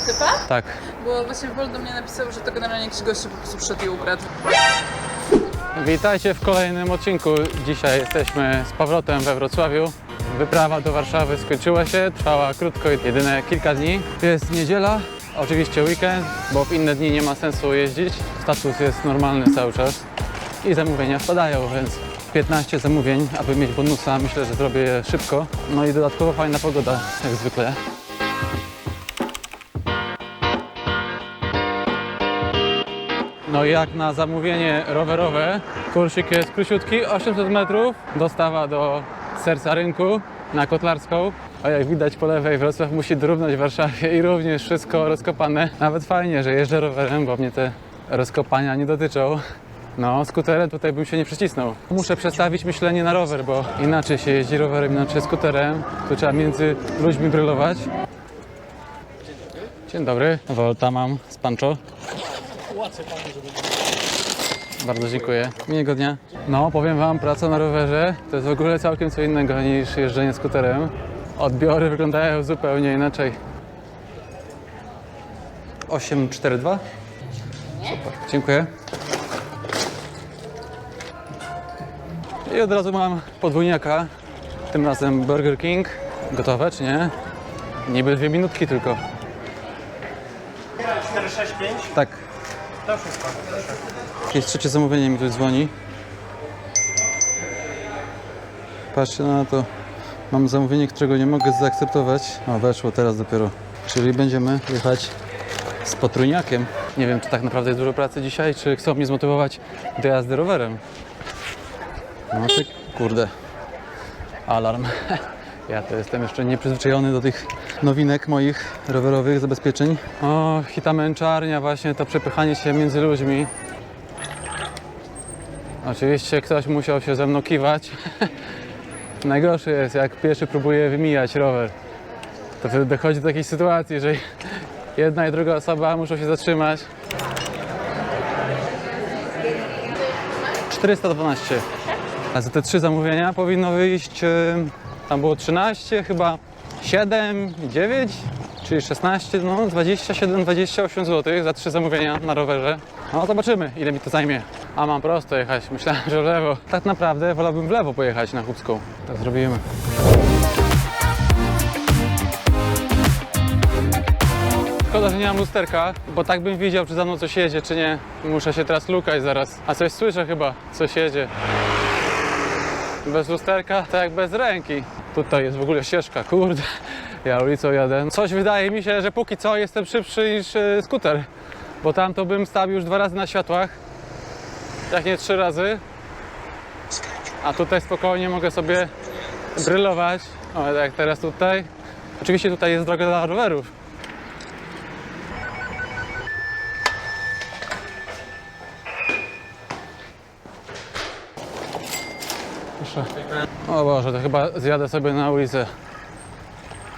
tego typa? Tak. Bo właśnie Wol do mnie napisał, że to generalnie jakiś gościu po prostu przyszedł i ukradł. Witajcie w kolejnym odcinku. Dzisiaj jesteśmy z powrotem we Wrocławiu. Wyprawa do Warszawy skończyła się, trwała krótko, jedyne kilka dni. Jest niedziela, oczywiście weekend, bo w inne dni nie ma sensu jeździć. Status jest normalny cały czas i zamówienia wpadają, więc 15 zamówień, aby mieć bonusa, myślę, że zrobię je szybko. No i dodatkowo fajna pogoda, jak zwykle. No jak na zamówienie rowerowe, kursik jest króciutki, 800 metrów, dostawa do serca rynku na Kotlarską. A jak widać po lewej, Wrocław musi dorównać Warszawie i również wszystko rozkopane. Nawet fajnie, że jeżdżę rowerem, bo mnie te rozkopania nie dotyczą. No, skuterem tutaj bym się nie przycisnął. Muszę przestawić myślenie na rower, bo inaczej się jeździ rowerem, inaczej skuterem. Tu trzeba między ludźmi brylować. Dzień dobry, Volta mam z Pancho. Bardzo dziękuję. Miłego dnia. No, powiem Wam, praca na rowerze to jest w ogóle całkiem co innego niż jeżdżenie skuterem. Odbiory wyglądają zupełnie inaczej. 842? Super, dziękuję. I od razu mam podwójniaka. Tym razem Burger King. Gotowe czy nie? Niby dwie minutki tylko. 465? Tak. Wszystko. Jakieś trzecie zamówienie mi tu dzwoni. Patrzcie na to. Mam zamówienie, którego nie mogę zaakceptować. O, weszło teraz dopiero. Czyli będziemy jechać z potrójniakiem. Nie wiem, czy tak naprawdę jest dużo pracy dzisiaj, czy chcą mnie zmotywować do jazdy rowerem. No czy kurde. Alarm. Ja to jestem jeszcze nieprzyzwyczajony do tych nowinek moich rowerowych zabezpieczeń. O, hita męczarnia, właśnie to przepychanie się między ludźmi. Oczywiście ktoś musiał się ze mną kiwać. Najgorsze jest, jak pieszy próbuje wymijać rower. To wtedy dochodzi do takiej sytuacji, że jedna i druga osoba muszą się zatrzymać. 412. A za te trzy zamówienia powinno wyjść, tam było 13 chyba, 7, 9, czyli 16, no 27, 28 zł za trzy zamówienia na rowerze. No zobaczymy ile mi to zajmie. A mam prosto jechać, myślałem, że w lewo. Tak naprawdę wolałbym w lewo pojechać na Chłopską. Tak zrobimy. Szkoda, że nie mam lusterka, bo tak bym widział, czy za mną coś jedzie, czy nie. Muszę się teraz lukać zaraz. A coś słyszę chyba, coś jedzie. Bez lusterka, tak jak bez ręki. Tutaj jest w ogóle ścieżka, kurde. Ja ulicą jadę. Coś wydaje mi się, że póki co jestem szybszy niż e, skuter. Bo tam to bym stał już dwa razy na światłach. Jak nie trzy razy. A tutaj spokojnie mogę sobie brylować. O, tak teraz tutaj. Oczywiście tutaj jest droga dla rowerów. Proszę. O Boże, to chyba zjadę sobie na ulicę.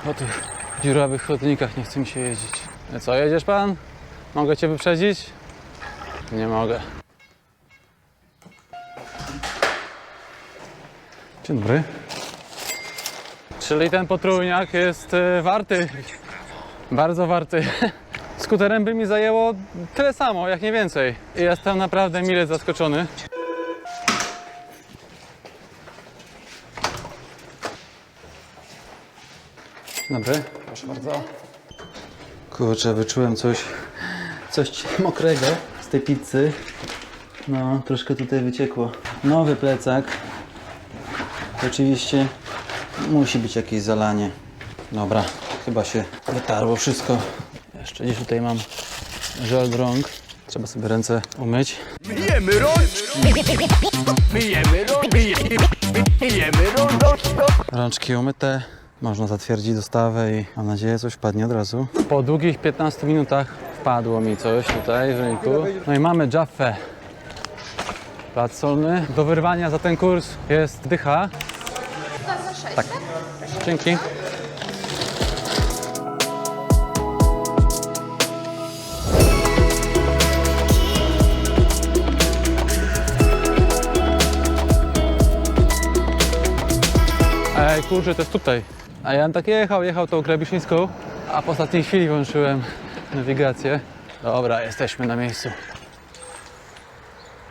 Po tych dziurawych chodnikach nie chce mi się jeździć. E, Co, jedziesz pan? Mogę cię wyprzedzić? Nie mogę. Dzień dobry. Czyli ten potrójniak jest e, warty. Bardzo warty. Skuterem by mi zajęło tyle samo, jak nie więcej. I jestem naprawdę mile zaskoczony. Dobry, proszę bardzo. Kurczę, wyczułem coś, coś mokrego z tej pizzy. No, troszkę tutaj wyciekło. Nowy plecak. Oczywiście musi być jakieś zalanie. Dobra, chyba się wytarło wszystko. Jeszcze gdzieś tutaj mam żel rąk. Trzeba sobie ręce umyć. Myjemy rączki. Myjemy rączki. Myjemy rączki. Rączki umyte. Można zatwierdzić dostawę i mam nadzieję coś wpadnie od razu. Po długich 15 minutach wpadło mi coś tutaj w rynku. No i mamy Jaffę. Plac solny. Do wyrwania za ten kurs jest dycha. Tak. Dzięki. Ej, kurczę, to jest tutaj. A ja bym tak jechał, jechał tą Grabiszyńską, a po ostatniej chwili włączyłem nawigację. Dobra, jesteśmy na miejscu.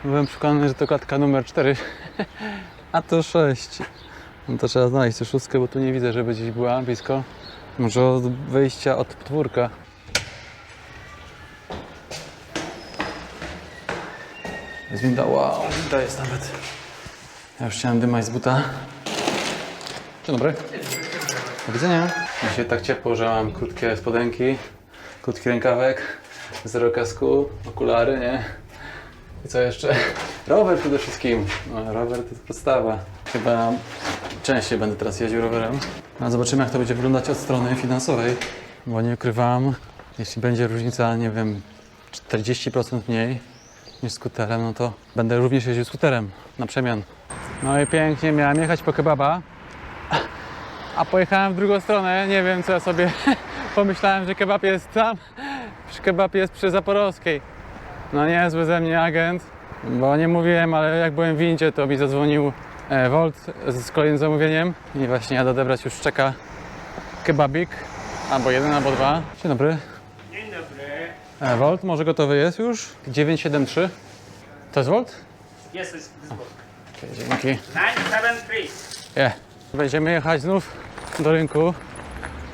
Byłem przekonany, że to klatka numer 4, a to 6. No to trzeba znaleźć tę szóstkę, bo tu nie widzę, żeby gdzieś była blisko. Może od wyjścia od podwórka. Jest winda, wow, winda jest nawet. Ja już chciałem dymać z buta. Dzień dobry. Widzenia. Dzisiaj tak ciepło, że mam krótkie spodenki, krótki rękawek, zero kasku, okulary, nie? I co jeszcze? Rower przede wszystkim. No, rower to jest podstawa. Chyba częściej będę teraz jeździł rowerem. No, zobaczymy, jak to będzie wyglądać od strony finansowej. Bo nie ukrywam, jeśli będzie różnica, nie wiem, 40% mniej niż skuterem, no to będę również jeździł skuterem na przemian. No i pięknie, miałem jechać po kebaba, a pojechałem w drugą stronę. Nie wiem, co ja sobie pomyślałem, że kebab jest tam, że kebab jest przy Zaporowskiej. No niezły ze mnie agent, bo nie mówiłem, ale jak byłem w windzie, to mi zadzwonił e, Volt z kolejnym zamówieniem i właśnie jadę odebrać już czeka kebabik, albo jeden, albo dwa. Dzień dobry. Dzień dobry. E, Volt, może gotowy jest już? 973. To jest Volt? Yes, it's book. Okay, dzięki. 973. Je. Będziemy jechać znów do rynku.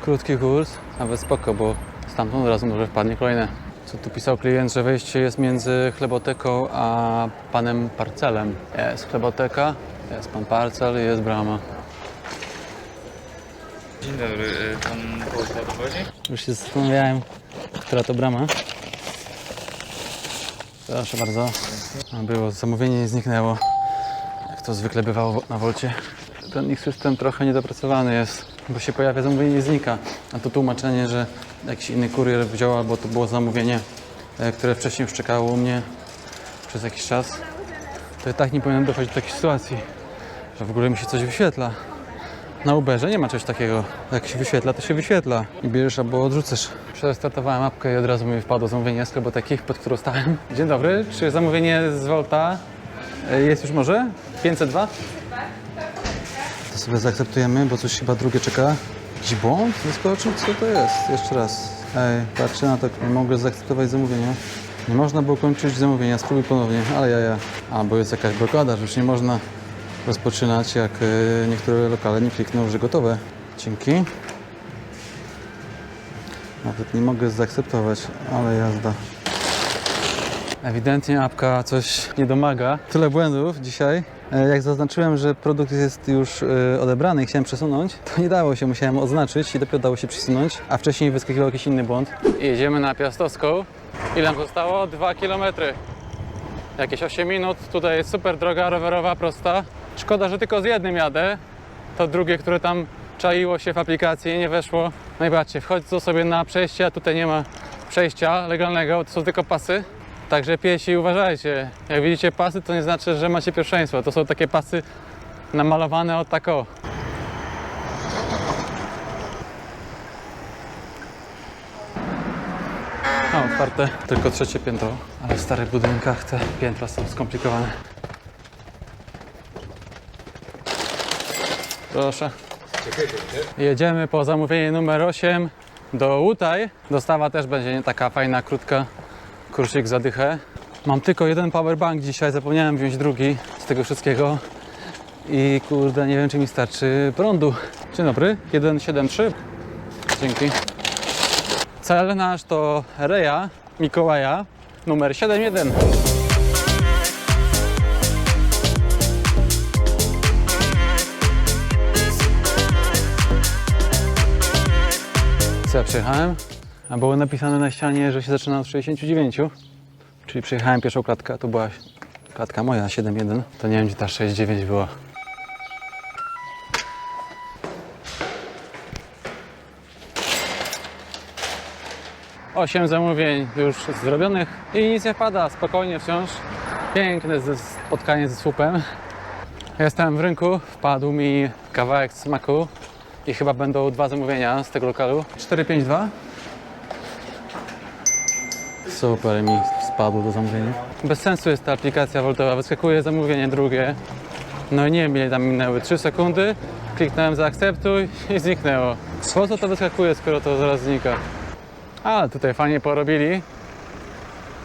Krótki kurs, nawet spoko, bo stamtąd od razu może wpadnie kolejne. Co tu pisał klient, że wejście jest między chleboteką a panem parcelem. Jest chleboteka, jest pan parcel i jest brama. Dzień dobry, y, pan dowodzi? Już się zastanawiałem, która to brama. Proszę bardzo. Było, zamówienie nie zniknęło. Jak to zwykle bywało na Wolcie. Ten ich system trochę niedopracowany jest, bo się pojawia zamówienie i znika. A to tłumaczenie, że jakiś inny kurier wziął, albo to było zamówienie, e, które wcześniej już czekało u mnie przez jakiś czas. To i tak nie powinien dochodzić do takiej sytuacji, że w ogóle mi się coś wyświetla. Na Uberze nie ma czegoś takiego. Jak się wyświetla, to się wyświetla. I bierzesz albo odrzucasz. Przestartowałem apkę i od razu mi wpadło zamówienie z takich, pod którą stałem. Dzień dobry, czy zamówienie z Volta e, jest już może? 502? To sobie zaakceptujemy, bo coś chyba drugie czeka. Jakiś błąd wyskoczył? Co to jest? Jeszcze raz. Ej, patrzcie na to, nie mogę zaakceptować zamówienia. Nie można było kończyć zamówienia, spróbuj ponownie, ale ja, ja. Albo jest jakaś blokada, że już nie można rozpoczynać, jak e, niektóre lokale nie klikną, że gotowe. Dzięki. Nawet nie mogę zaakceptować, ale jazda. Ewidentnie apka coś nie domaga. Tyle błędów dzisiaj. E, Jak zaznaczyłem, że produkt jest już e, odebrany i chciałem przesunąć, to nie dało się, musiałem oznaczyć i dopiero dało się przesunąć, a wcześniej wyskakiwał jakiś inny błąd. Jedziemy na Piastowską. Ile nam zostało? 2 km. Jakieś 8 minut. Tutaj jest super droga rowerowa, prosta. Szkoda, że tylko z jednym jadę. To drugie, które tam czaiło się w aplikacji, nie weszło. No i patrzcie, wchodzę sobie na przejście, a tutaj nie ma przejścia legalnego, to są tylko pasy. Także piesi uważajcie. Jak widzicie pasy, to nie znaczy, że macie pierwszeństwo. To są takie pasy namalowane od tak o. Otwarte. Tylko trzecie piętro. Ale w starych budynkach te piętra są skomplikowane. Proszę. Jedziemy po zamówienie numer 8 do Łutaj. Dostawa też będzie nie taka fajna, krótka. Kursik zadychę. Mam tylko jeden powerbank dzisiaj, zapomniałem wziąć drugi z tego wszystkiego. I kurde, nie wiem czy mi starczy prądu. Dzień dobry, 173. Dzięki. Cel nasz to Reja Mikołaja numer 71. Co ja przyjechałem? A było napisane na ścianie, że się zaczyna od 69. Czyli przyjechałem pierwszą klatkę, to była klatka moja 7.1. To nie wiem, gdzie ta 6.9 była. Osiem zamówień już zrobionych i nic nie pada, spokojnie wciąż. Piękne spotkanie ze słupem. Jestem w rynku, wpadł mi kawałek smaku i chyba będą dwa zamówienia z tego lokalu. 452. Super mi spadło do zamówienia. Bez sensu jest ta aplikacja Voltowa, wyskakuje zamówienie drugie. No i nie wiem ile tam minęły, 3 sekundy, kliknąłem zaakceptuj i zniknęło. Po co to wyskakuje, skoro to zaraz znika? Ale tutaj fajnie porobili.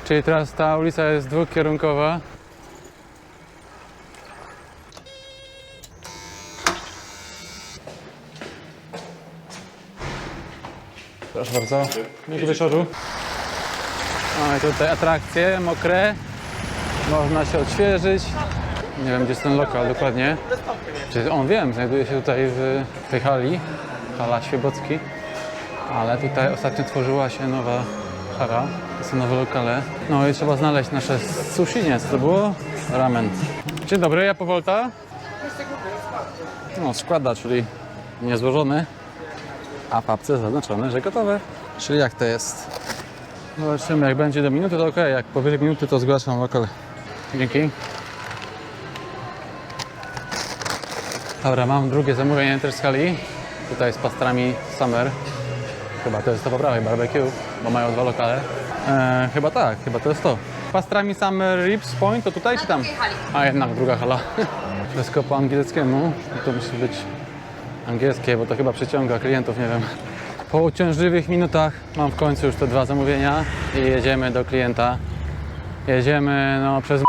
Czyli teraz ta ulica jest dwukierunkowa. Proszę bardzo. Miłego wieczoru. I tutaj atrakcje mokre. Można się odświeżyć. Nie wiem, gdzie jest ten lokal dokładnie. Czy on wiem, znajduje się tutaj w tej hali. Hala Świebocki. Ale tutaj ostatnio tworzyła się nowa hala. To są nowe lokale. No i trzeba znaleźć nasze sushi, nie? Co to było? Ramen. Dzień dobry, ja Powolta. No, składa, czyli niezłożony. A papce zaznaczone, że gotowe. Czyli jak to jest? Zobaczymy, jak będzie do minuty, to ok. Jak powyżej minuty, to zgłaszam lokal. Dzięki. Dobra, mam drugie zamówienie też z hali. Tutaj z pastrami Summer. Chyba to jest to po prawej, barbecue, bo mają dwa lokale. E, chyba tak, chyba to jest to. Pastrami Summer Ribs Point, to tutaj czy tam? A jednak druga hala. Wszystko po angielskiemu. To musi być angielskie, bo to chyba przyciąga klientów, nie wiem. Po uciążliwych minutach mam w końcu już te dwa zamówienia i jedziemy do klienta. Jedziemy no, przez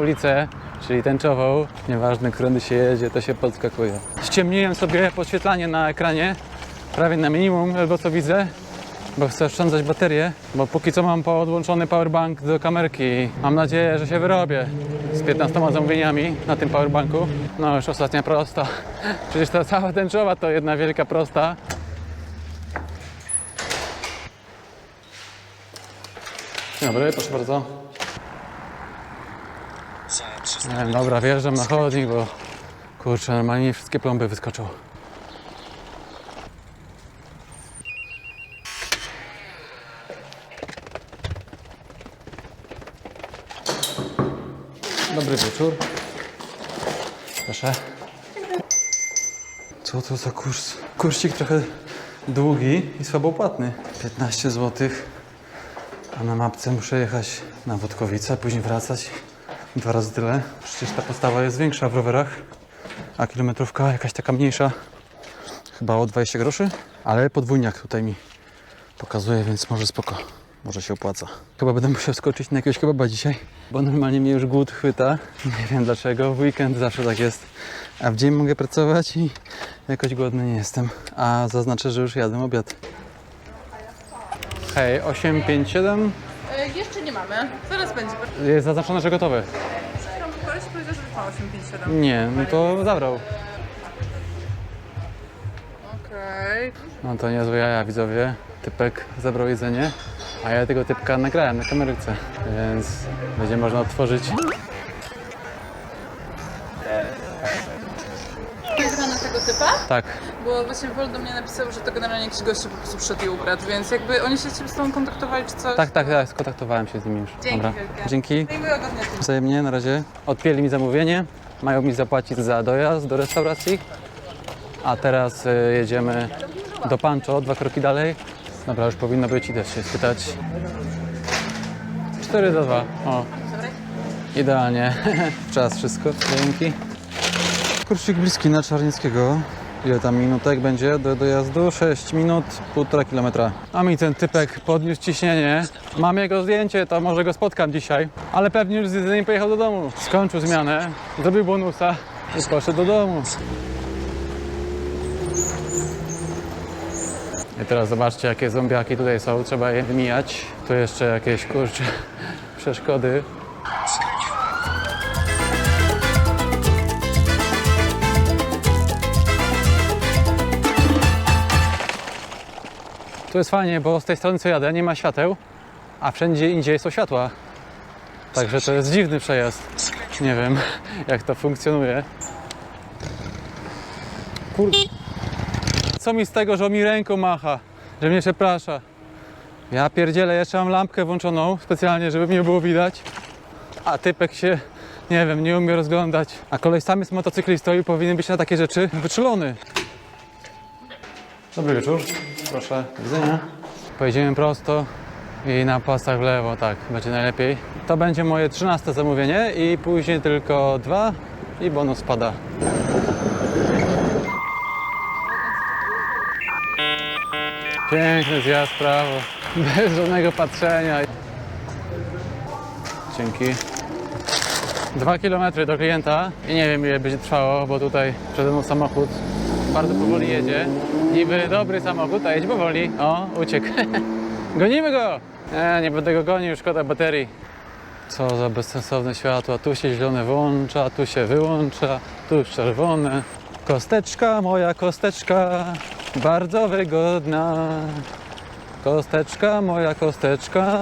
ulicę, czyli tęczową. Nieważne, którędy się jedzie, to się podskakuje. Ściemniłem sobie podświetlanie na ekranie, prawie na minimum, albo co widzę, bo chcę oszczędzać baterię, bo póki co mam podłączony powerbank do kamerki. Mam nadzieję, że się wyrobię z 15 zamówieniami na tym powerbanku. No już ostatnia prosta. Przecież ta cała tęczowa to jedna wielka prosta. Dobry, proszę bardzo. Wiem, dobra, wjeżdżam na chodnik, bo kurczę, normalnie wszystkie plomby wyskoczą. Dobry wieczór. Proszę. Co to za kurs? Kursik trochę długi i słabo płatny. 15 zł. A na mapce muszę jechać na Wodkowice, później wracać. Dwa razy tyle. Przecież ta postawa jest większa w rowerach, a kilometrówka jakaś taka mniejsza. Chyba o 20 groszy, ale podwójniak tutaj mi pokazuje, więc może spoko. Może się opłaca. Chyba będę musiał skoczyć na jakiegoś kebaba dzisiaj, bo normalnie mnie już głód chwyta. Nie wiem dlaczego, w weekend zawsze tak jest. A w dzień mogę pracować i jakoś głodny nie jestem. A zaznaczę, że już jadłem obiad. Hej, 857 E, jeszcze nie mamy. Zaraz będzie. jest zaznaczone, że gotowe. Koleś powiedział, że trwa 857. Nie, no to zabrał. Okej. No to niezłe jaja, widzowie. Typek zabrał jedzenie, a ja tego typka nagrałem na kamerce, więc będzie można otworzyć. Jest na tego typa? Tak, Bo właśnie Wol do mnie napisał, że to generalnie jakiś gościu po prostu wszedł i ukradł, więc jakby oni się z tobą kontaktowali czy coś? tak, tak, tak, skontaktowałem się z nimi już. Dzięki Dobra. wielkie. Dzięki. Miłego dnia ci. Wzajemnie, na razie. Odpięli mi zamówienie, mają mi zapłacić za dojazd do restauracji, a teraz y, jedziemy do Pancho, dwa kroki dalej. Dobra, już powinno być, idę się spytać. 4 za 2, o. Idealnie. Czas wszystko, dzięki. Kursik bliski na Czarnickiego. Ile tam minutek będzie do dojazdu? 6 minut, 1,5 kilometra. A mi ten typek podniósł ciśnienie. Mam jego zdjęcie, to może go spotkam dzisiaj. Ale pewnie już z jedzeniem pojechał do domu. Skończył zmianę, zrobił bonusa i poszedł do domu. I teraz zobaczcie, jakie zombiaki tutaj są. Trzeba je wymijać. Tu jeszcze jakieś kurcze przeszkody. Tu jest fajnie, bo z tej strony co jadę nie ma świateł, a wszędzie indziej są światła. Także to jest dziwny przejazd. Nie wiem, jak to funkcjonuje. Kur... Co mi z tego, że on mi ręką macha, że mnie przeprasza. Ja pierdzielę, jeszcze mam lampkę włączoną specjalnie, żeby mnie było widać. A typek się, nie wiem, nie umie rozglądać. A kolej sam jest motocyklistą i powinien być na takie rzeczy wyczulony. Dobry wieczór. Proszę, widzenia. Pojedziemy prosto i na pasach w lewo, tak, będzie najlepiej. To będzie moje 13 zamówienie i później tylko dwa i bonus pada. Piękny zjazd prawo. Bez żadnego patrzenia. Dzięki. Dwa kilometry do klienta i nie wiem ile będzie trwało, bo tutaj przede mną samochód bardzo powoli jedzie. Niby dobry samochód, a jedzie powoli. O, uciekł. Gonimy go! Nie, nie będę go gonił, szkoda baterii. Co za bezsensowne światła. Tu się zielone włącza, tu się wyłącza, tu czerwone. Kosteczka, moja kosteczka, bardzo wygodna. Kosteczka, moja kosteczka,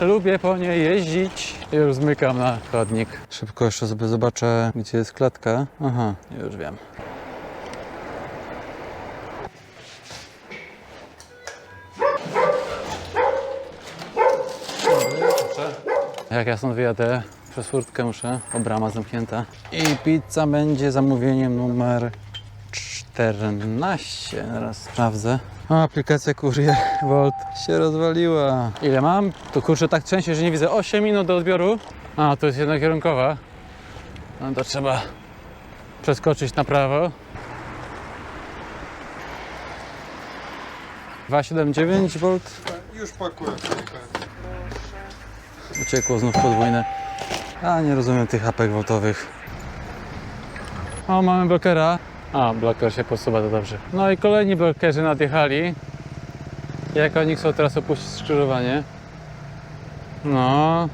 lubię po niej jeździć. Już zmykam na chodnik. Szybko jeszcze sobie zobaczę, gdzie jest klatka. Aha, już wiem. Jak ja stąd wyjadę, przez furtkę muszę, bo brama zamknięta. I pizza będzie zamówieniem numer 14. Teraz sprawdzę. O, aplikacja Courier Volt się rozwaliła. Ile mam? To kurczę tak trzęsie, że nie widzę. 8 minut do odbioru. A, to jest jednokierunkowa. No to trzeba przeskoczyć na prawo. 279 V. Już pakuję. Uciekło znów podwójne. A nie rozumiem tych apek woltowych. O, mamy blokera. A, bloker się posuwa, to dobrze. No i kolejni blokerzy nadjechali. Jak oni chcą teraz opuścić skrzyżowanie? No.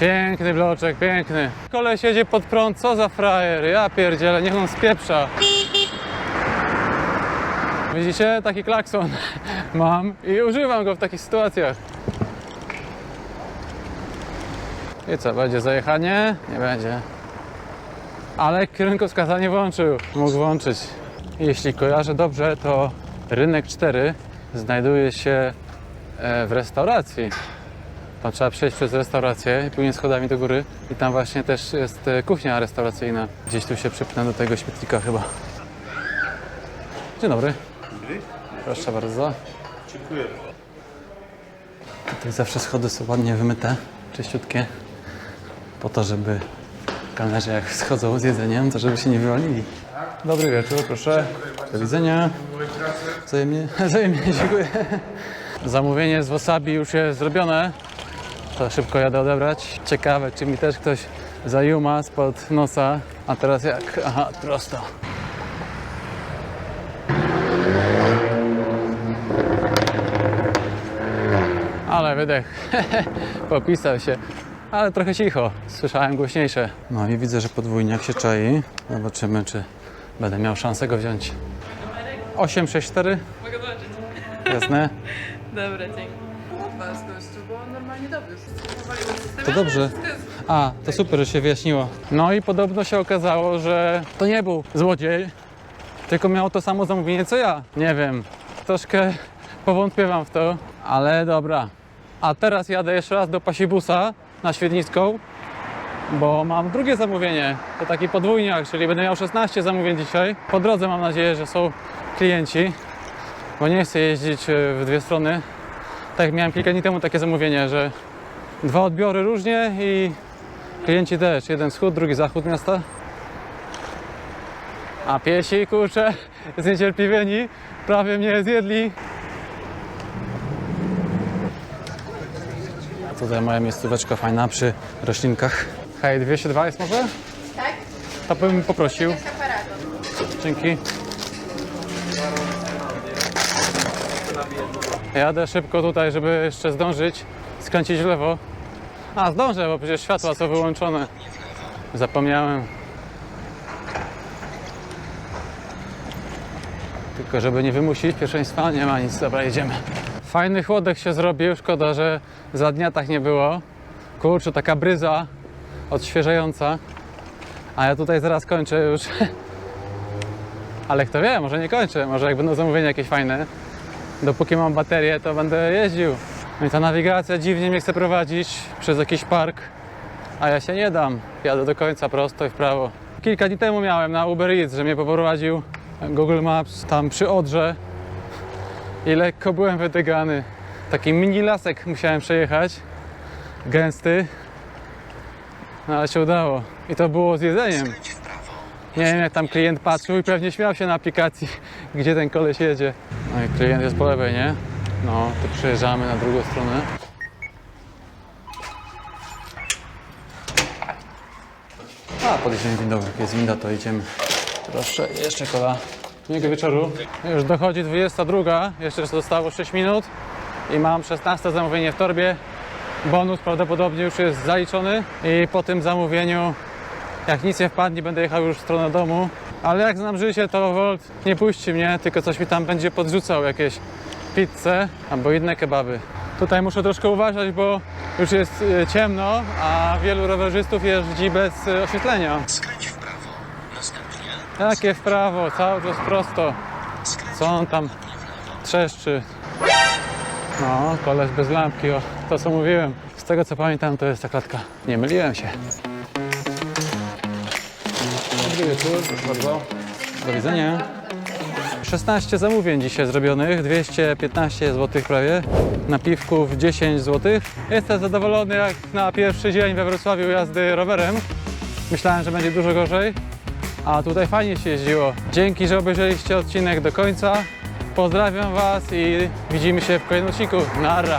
Piękny bloczek, piękny. Koleś jedzie pod prąd, co za frajer. Ja pierdzielę, niech on spieprza. Widzicie? Taki klakson mam i używam go w takich sytuacjach. I co, będzie zajechanie? Nie będzie. Ale kierunkowskazanie włączył. Mógł włączyć. Jeśli kojarzę dobrze, to rynek 4 znajduje się e, w restauracji. Tam trzeba przejść przez restaurację i później schodami do góry. I tam właśnie też jest e, kuchnia restauracyjna. Gdzieś tu się przypnę do tego śmietnika chyba. Dzień dobry. Proszę bardzo. Dziękuję. Tutaj zawsze schody są ładnie wymyte, czyściutkie. Po to, żeby kelnerzy jak schodzą z jedzeniem, to żeby się nie wywalili. Dobry wieczór, proszę. Do widzenia. Wzajemnie, wzajemnie dziękuję. Zamówienie z wasabi już jest zrobione. To szybko jadę odebrać. Ciekawe, czy mi też ktoś zajuma spod nosa. A teraz jak? Aha, prosto. Ale wydech. Popisał się. Ale trochę cicho. Słyszałem głośniejsze. No i widzę, że podwójniak się czai. Zobaczymy, czy będę miał szansę go wziąć. 864? Mogę zobaczyć. Jasne. Dobra, dzięki. Od was gościu, bo on normalnie dowiózł. To dobrze. A, to super, że się wyjaśniło. No i podobno się okazało, że to nie był złodziej, tylko miał to samo zamówienie co ja. Nie wiem, troszkę powątpiewam w to, ale dobra. A teraz jadę jeszcze raz do Pasibusa na Świdnicką, bo mam drugie zamówienie. To taki podwójniak, czyli będę miał 16 zamówień dzisiaj. Po drodze mam nadzieję, że są klienci, bo nie chcę jeździć e, w dwie strony. Tak miałem kilka dni temu takie zamówienie, że dwa odbiory różnie i klienci też. Jeden wschód, drugi zachód miasta. A piesi, kurczę, zniecierpliwieni, prawie mnie zjedli. Tutaj moja miejscóweczka fajna przy roślinkach. Hej, 202 jest może? Tak? To bym poprosił. Dzięki. Jadę szybko tutaj, żeby jeszcze zdążyć skręcić w lewo. A, zdążę, bo przecież światła są wyłączone. Zapomniałem. Tylko żeby nie wymusić pierwszeństwa, nie ma nic. Dobra, jedziemy. Fajny chłodek się zrobił, szkoda, że za dnia tak nie było. Kurczę, taka bryza odświeżająca. A ja tutaj zaraz kończę już. Ale kto wie, może nie kończę, może jak będą zamówienia jakieś fajne. Dopóki mam baterię, to będę jeździł. No i ta nawigacja dziwnie mnie chce prowadzić przez jakiś park, a ja się nie dam. Jadę do końca prosto i w prawo. Kilka dni temu miałem na Uber Eats, że mnie poprowadził Google Maps tam przy Odrze i lekko byłem wydygany. Taki mini lasek musiałem przejechać, gęsty, no ale się udało. I to było z jedzeniem. Nie wiem jak tam klient patrzył i pewnie śmiał się na aplikacji, gdzie ten koleś jedzie. No i klient jest po lewej, nie? No, to przejeżdżamy na drugą stronę. A, podejdziemy dzień dobry, jest winda, to idziemy. Proszę, jeszcze kola. Miłego wieczoru. Już dochodzi 22, jeszcze zostało 6 minut i mam 16 zamówienie w torbie. Bonus prawdopodobnie już jest zaliczony i po tym zamówieniu, jak nic nie wpadnie, będę jechał już w stronę domu. Ale jak znam życie, to Volt nie puści mnie, tylko coś mi tam będzie podrzucał, jakieś pizze albo inne kebaby. Tutaj muszę troszkę uważać, bo już jest e, ciemno, a wielu rowerzystów jeździ bez e, oświetlenia. Skręć w prawo. Następnie Takie w prawo, cały czas prosto. Co on tam trzeszczy? No, koleś bez lampki, o, to co mówiłem. Z tego co pamiętam, to jest ta klatka. Nie myliłem się. Dobry wieczór, proszę bardzo. Do widzenia. 16 zamówień dzisiaj zrobionych, 215 zł prawie. Napiwków 10 zł. Jestem zadowolony jak na pierwszy dzień we Wrocławiu jazdy rowerem. Myślałem, że będzie dużo gorzej. A tutaj fajnie się jeździło. Dzięki, że obejrzeliście odcinek do końca. Pozdrawiam Was i widzimy się w kolejnym odcinku. Nara!